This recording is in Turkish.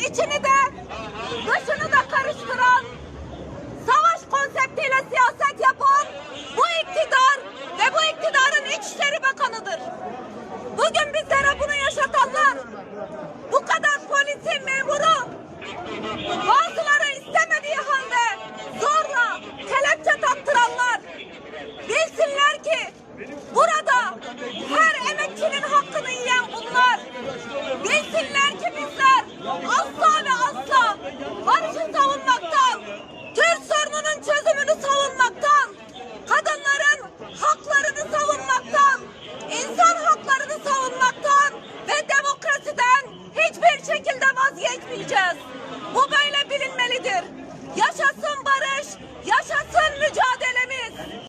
içini de. Karıştıran etmeyeceğiz.